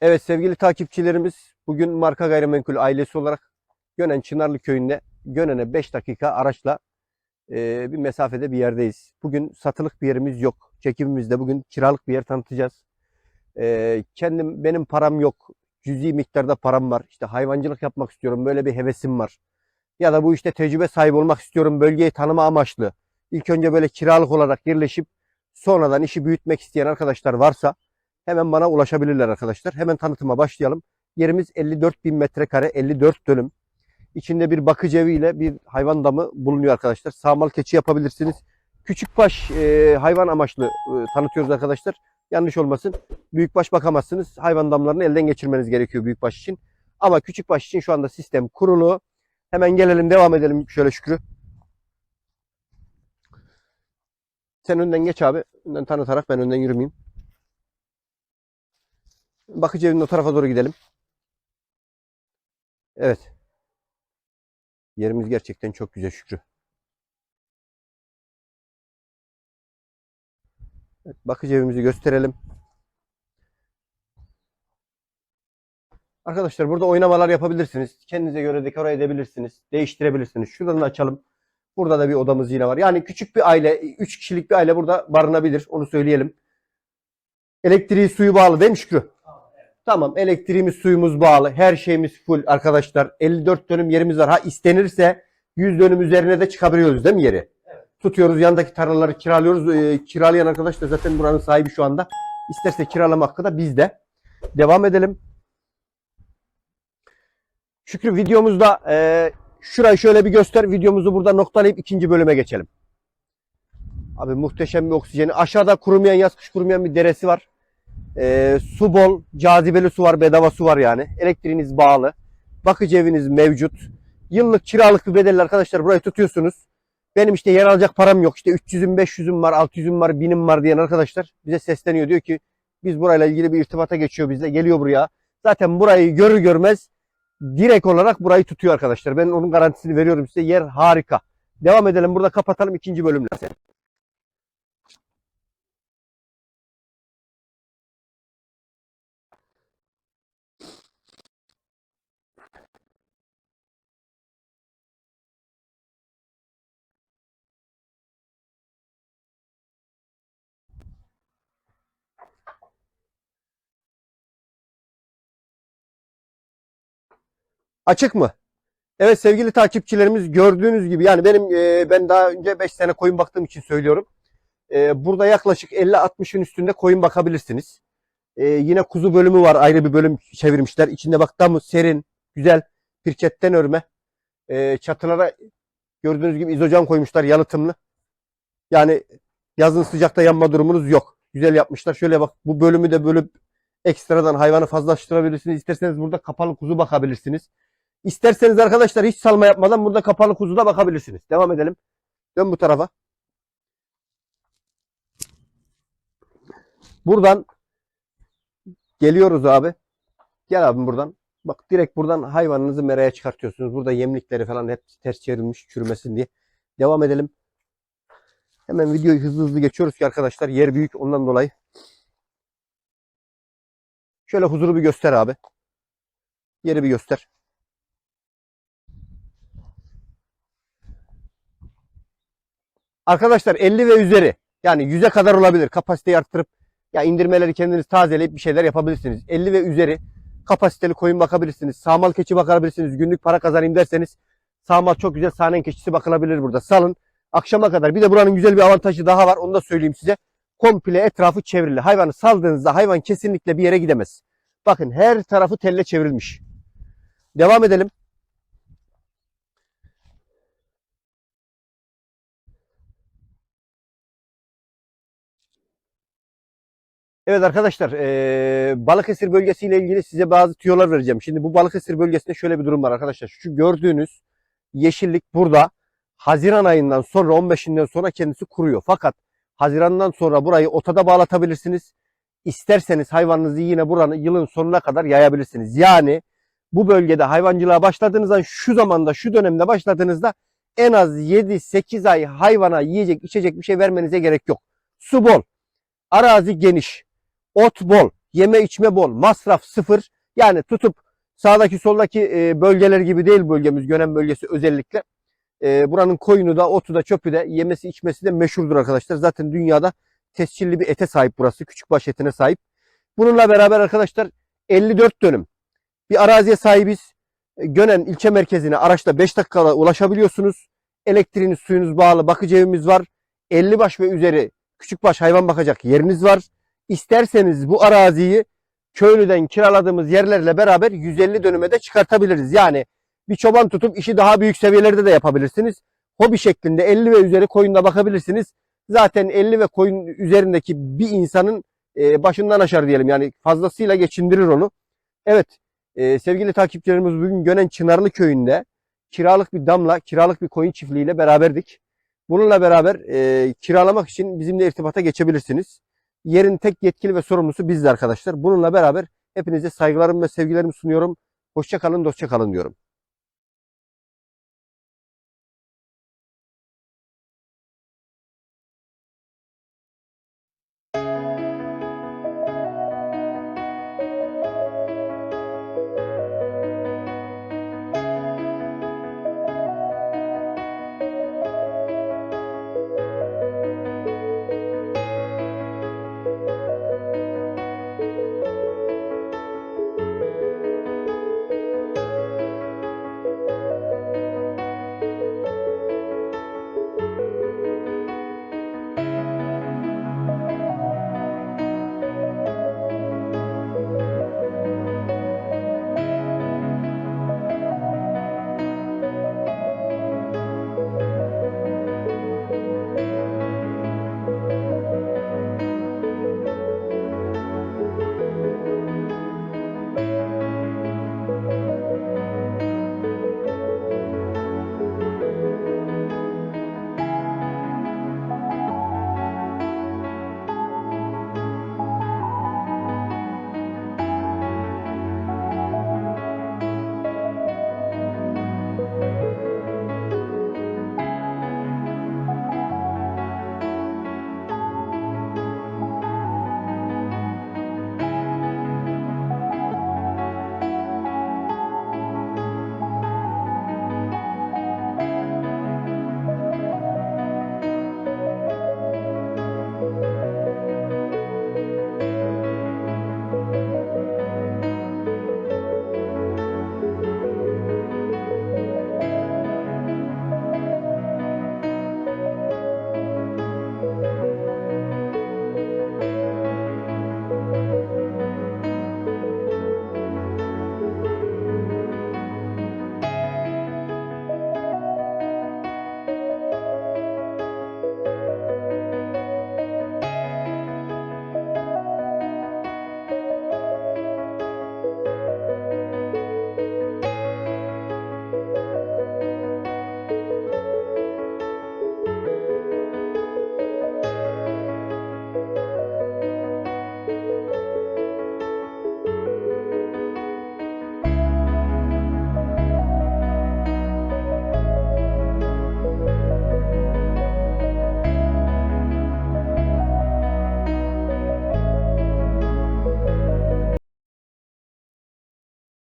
Evet sevgili takipçilerimiz bugün Marka Gayrimenkul ailesi olarak Gönen Çınarlı Köyü'nde Gönen'e 5 dakika araçla e, bir mesafede bir yerdeyiz. Bugün satılık bir yerimiz yok. Çekimimizde bugün kiralık bir yer tanıtacağız. E, kendim benim param yok. Cüzi miktarda param var. İşte hayvancılık yapmak istiyorum. Böyle bir hevesim var. Ya da bu işte tecrübe sahibi olmak istiyorum. Bölgeyi tanıma amaçlı. İlk önce böyle kiralık olarak yerleşip sonradan işi büyütmek isteyen arkadaşlar varsa hemen bana ulaşabilirler arkadaşlar. Hemen tanıtıma başlayalım. Yerimiz 54 bin metrekare 54 dönüm. İçinde bir bakıcı evi ile bir hayvan damı bulunuyor arkadaşlar. Sağmal keçi yapabilirsiniz. Küçükbaş e, hayvan amaçlı e, tanıtıyoruz arkadaşlar. Yanlış olmasın. Büyükbaş bakamazsınız. Hayvan damlarını elden geçirmeniz gerekiyor büyükbaş için. Ama küçükbaş için şu anda sistem kurulu. Hemen gelelim devam edelim şöyle Şükrü. Sen önden geç abi. Önden tanıtarak ben önden yürümeyeyim. Bakıcı evinin o tarafa doğru gidelim. Evet. Yerimiz gerçekten çok güzel Şükrü. Evet, bakıcı evimizi gösterelim. Arkadaşlar burada oynamalar yapabilirsiniz. Kendinize göre dekore edebilirsiniz. Değiştirebilirsiniz. Şuradan da açalım. Burada da bir odamız yine var. Yani küçük bir aile, 3 kişilik bir aile burada barınabilir. Onu söyleyelim. Elektriği suyu bağlı değil mi Şükrü? Tamam elektriğimiz suyumuz bağlı. Her şeyimiz full arkadaşlar. 54 dönüm yerimiz var. Ha istenirse 100 dönüm üzerine de çıkabiliyoruz değil mi yeri? Tutuyoruz yandaki tarlaları kiralıyoruz. Ee, kiralayan arkadaş da zaten buranın sahibi şu anda. İsterse kiralama hakkı da bizde. Devam edelim. Şükrü videomuzda e, şurayı şöyle bir göster. Videomuzu burada noktalayıp ikinci bölüme geçelim. Abi muhteşem bir oksijeni. Aşağıda kurumayan, yaz kış kurumayan bir deresi var. Ee, su bol, cazibeli su var, bedava su var yani. Elektriğiniz bağlı. Bakıcı eviniz mevcut. Yıllık kiralık bir bedelli arkadaşlar burayı tutuyorsunuz. Benim işte yer alacak param yok. İşte 300'üm, 500'üm var, 600'üm var, 1000'im var diyen arkadaşlar bize sesleniyor. Diyor ki biz burayla ilgili bir irtibata geçiyor bizle. Geliyor buraya. Zaten burayı görür görmez direkt olarak burayı tutuyor arkadaşlar. Ben onun garantisini veriyorum size. Yer harika. Devam edelim. Burada kapatalım ikinci bölümle. Açık mı? Evet sevgili takipçilerimiz gördüğünüz gibi yani benim e, ben daha önce 5 sene koyun baktığım için söylüyorum. E, burada yaklaşık 50-60'ın üstünde koyun bakabilirsiniz. E, yine kuzu bölümü var ayrı bir bölüm çevirmişler. İçinde bak damı serin, güzel pirketten örme. E, çatılara gördüğünüz gibi izocan koymuşlar yalıtımlı. Yani yazın sıcakta yanma durumunuz yok. Güzel yapmışlar. Şöyle bak bu bölümü de bölüp ekstradan hayvanı fazlaştırabilirsiniz. İsterseniz burada kapalı kuzu bakabilirsiniz. İsterseniz arkadaşlar hiç salma yapmadan burada kapalı kuzuda bakabilirsiniz. Devam edelim. Dön bu tarafa. Buradan geliyoruz abi. Gel abi buradan. Bak direkt buradan hayvanınızı meraya çıkartıyorsunuz. Burada yemlikleri falan hep ters çevrilmiş çürümesin diye. Devam edelim. Hemen videoyu hızlı hızlı geçiyoruz ki arkadaşlar yer büyük ondan dolayı. Şöyle huzuru bir göster abi. Yeri bir göster. Arkadaşlar 50 ve üzeri yani 100'e kadar olabilir. Kapasiteyi arttırıp ya indirmeleri kendiniz tazeleyip bir şeyler yapabilirsiniz. 50 ve üzeri kapasiteli koyun bakabilirsiniz. Sağmal keçi bakabilirsiniz. Günlük para kazanayım derseniz sağmal çok güzel sahnen keçisi bakılabilir burada. Salın akşama kadar. Bir de buranın güzel bir avantajı daha var. Onu da söyleyeyim size. Komple etrafı çevrili. Hayvanı saldığınızda hayvan kesinlikle bir yere gidemez. Bakın her tarafı telle çevrilmiş. Devam edelim. Evet arkadaşlar eee Balıkesir bölgesiyle ilgili size bazı tüyolar vereceğim. Şimdi bu Balıkesir bölgesinde şöyle bir durum var arkadaşlar. Şu gördüğünüz yeşillik burada Haziran ayından sonra 15'inden sonra kendisi kuruyor. Fakat Haziran'dan sonra burayı otada bağlatabilirsiniz. İsterseniz hayvanınızı yine buranın yılın sonuna kadar yayabilirsiniz. Yani bu bölgede hayvancılığa başladığınızda şu zamanda şu dönemde başladığınızda en az 7-8 ay hayvana yiyecek içecek bir şey vermenize gerek yok. Su bol, arazi geniş, ot bol. Yeme içme bol. Masraf sıfır. Yani tutup sağdaki soldaki e, bölgeler gibi değil bölgemiz. Gönen bölgesi özellikle. E, buranın koyunu da otu da çöpü de yemesi içmesi de meşhurdur arkadaşlar. Zaten dünyada tescilli bir ete sahip burası. Küçükbaş etine sahip. Bununla beraber arkadaşlar 54 dönüm bir araziye sahibiz. E, Gönen ilçe merkezine araçla 5 dakikada ulaşabiliyorsunuz. Elektriğiniz, suyunuz bağlı, bakıcı evimiz var. 50 baş ve üzeri küçükbaş hayvan bakacak yeriniz var. İsterseniz bu araziyi köylüden kiraladığımız yerlerle beraber 150 dönüme de çıkartabiliriz. Yani bir çoban tutup işi daha büyük seviyelerde de yapabilirsiniz. Hobi şeklinde 50 ve üzeri koyunda bakabilirsiniz. Zaten 50 ve koyun üzerindeki bir insanın e, başından aşar diyelim. Yani fazlasıyla geçindirir onu. Evet e, sevgili takipçilerimiz bugün Gönen Çınarlı köyünde kiralık bir damla, kiralık bir koyun çiftliğiyle beraberdik. Bununla beraber e, kiralamak için bizimle irtibata geçebilirsiniz. Yerin tek yetkili ve sorumlusu biziz arkadaşlar. Bununla beraber hepinize saygılarımı ve sevgilerimi sunuyorum. Hoşça kalın, dostça kalın diyorum.